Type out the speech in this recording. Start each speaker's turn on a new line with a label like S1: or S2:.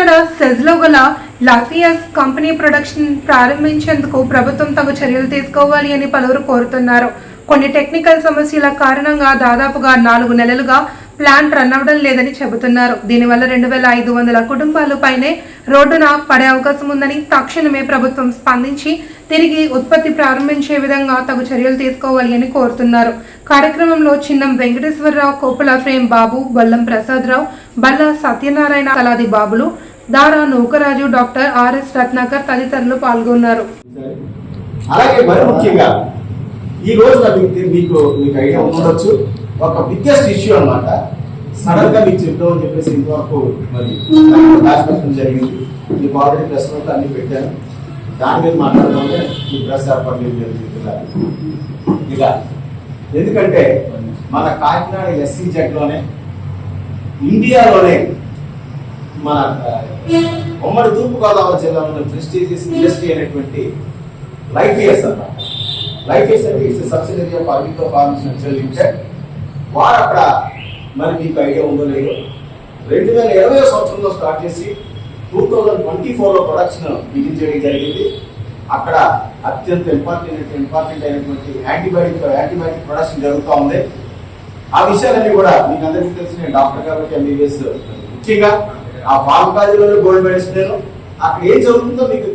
S1: కాకినాడ సెజ్లో గల లాఫియస్ company production ప్రారంభించేందుకు ప్రభుత్వం తగు చర్యలు తీసుకోవాలి అని పలువురు కోరుతున్నారు. కొన్ని టెక్నికల్ సమస్యల కారణంగా దాదాపుగా నాలుగు నెలలుగా ప్లాంట్ రన్ అవ్వడం లేదని చెబుతున్నారు. దీనివల్ల రెండు వేల ఐదు వందల కుటుంబాలు పైనే రోడ్డున పడే అవకాశం ఉందని తక్షణమే ప్రభుత్వం స్పందించి తిరిగి ఉత్పత్తి ప్రారంభించే విధంగా తగు చర్యలు తీసుకోవాలి అని కోరుతున్నారు. కార్యక్రమంలో చిన్నం వెంకటేశ్వరరావు కోపుల ఫ్రేమ్ బాబు బొల్లం ప్రసాదరావు బల్ల సత్యనారాయణ కలాది బాబులు దారా నూకరాజు డాక్టర్ ఆర్ఎస్ రత్నాకర్ తదితరులు పాల్గొన్నారు.
S2: అలాగే మరి ముఖ్యంగా ఈ రోజున మీకు మీకు మీకు ఐడియా ఉండొచ్చు. ఒక బిగ్గెస్ట్ ఇష్యూ అన్నమాట. సడన్గా మీకు చెప్తామని చెప్పేసి ఇంతవరకు మరి దాచిపెట్టడం జరిగింది. మీకు ఆల్రెడీ ప్రెస్ నోట్ అన్ని పెట్టాను. దాని మీద మాట్లాడదామంటే ఈ ప్రెస్ ఏర్పాట్లు జరుగుతున్నారు ఇక ఎందుకంటే మన కాకినాడ ఎస్సీ జెడ్లోనే ఇండియాలోనే మన ఉమ్మడి తూర్పుగోదావరి జిల్లాలో ప్రెస్టీజియస్ ఇండస్ట్రీ అనేటువంటి లైఫ్ ఇయర్స్ అన్నమాట లైఫ్ ఇయర్స్ అంటే ఇట్స్ సబ్సిడరీ ఆఫ్ అగ్రికల్ ఫార్మస్యూటికల్ లిమిటెడ్ వారు అక్కడ మరి మీకు ఐడియా ఉందో లేదో రెండు వేల ఇరవై సంవత్సరంలో స్టార్ట్ చేసి టూ థౌజండ్ ట్వంటీ ఫోర్లో ప్రొడక్షన్ బిగిన్ చేయడం జరిగింది. అక్కడ అత్యంత ఇంపార్టెంట్ ఇంపార్టెంట్ అయినటువంటి యాంటీబయాటిక్ యాంటీబయాటిక్ ప్రొడక్షన్ జరుగుతూ ఉంది. ఆ విషయాలన్నీ కూడా మీకు అందరికీ తెలిసిన డాక్టర్ గారికి ఎంబీబీఎస్ ముఖ్యంగా ఆ ఫార్మకాలజీలోనే గోల్డ్ మెడల్స్ నేను అక్కడ ఏం జరుగుతుందో మీకు